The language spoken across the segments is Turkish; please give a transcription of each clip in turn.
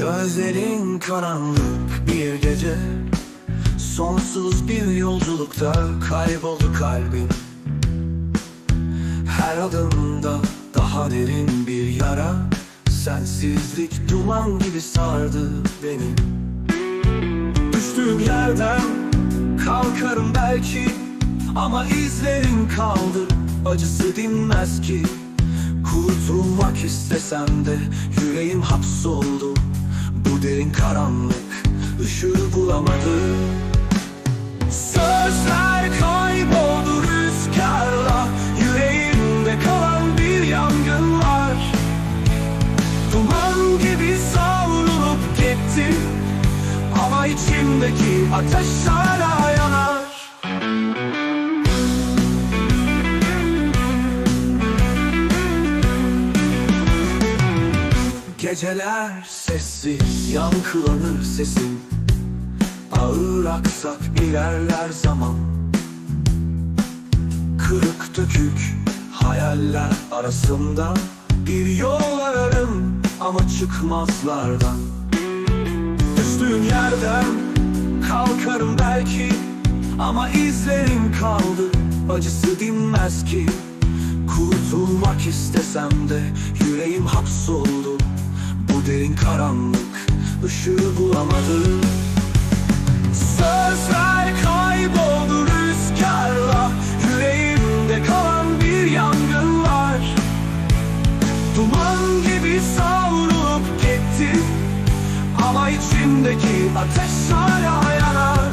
Gözlerin karanlık bir gece. Sonsuz bir yolculukta kayboldu kalbim. Her adımda daha derin bir yara. Sensizlik duman gibi sardı beni. Düştüğüm yerden kalkarım belki Ama izlerin kaldı. Acısı dinmez ki. Kurtulmak istesem de yüreğim hapsoldu Derin karanlık ışığı bulamadı. Sözler kayboldu rüzgarla Yüreğimde kalan bir yangın var. Duman gibi savrulup gitti Ama içimdeki ateş hala Geceler sessiz yankılanır sesim Ağır aksak ilerler zaman. Kırık dökük hayaller arasında Bir yol ararım ama çıkmazlardan. Düştüğüm yerden kalkarım belki Ama izlerim kaldı. Acısı dinmez ki Kurtulmak istesem de yüreğim hapsoldu Derin karanlık ışığı bulamadı Sözler kayboldu rüzgarla Yüreğimde kalan bir yangın var. Duman gibi savrulup gitti Ama içimdeki ateş hala yanar.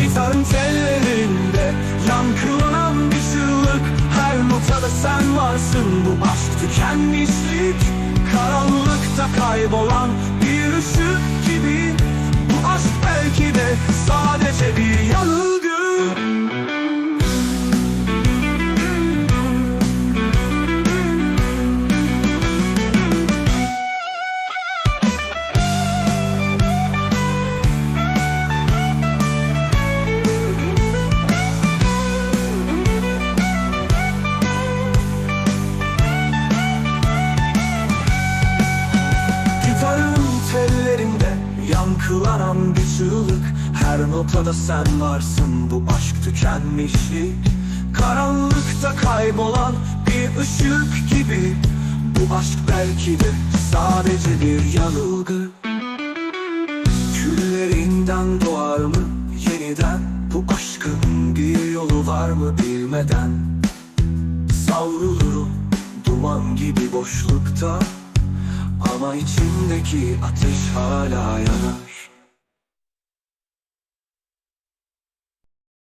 Gitarın tellerinde yankılanan bir çığlık Her notada sen varsın. Bu aşk tükenmişlik Karanlıkta kaybolan bir ışık gibi. Bu aşk belki de sadece bir yanılgı yankılanan bir çığlık. Her notada sen varsın. Bu aşk tükenmişlik Karanlıkta kaybolan bir ışık gibi. Bu aşk belki de sadece bir yanılgı. Küllerinden doğar mı yeniden? Bu aşkın bir yolu var mı bilmeden? Savrulurum duman gibi boşlukta. Ama içimdeki ateş hala yanar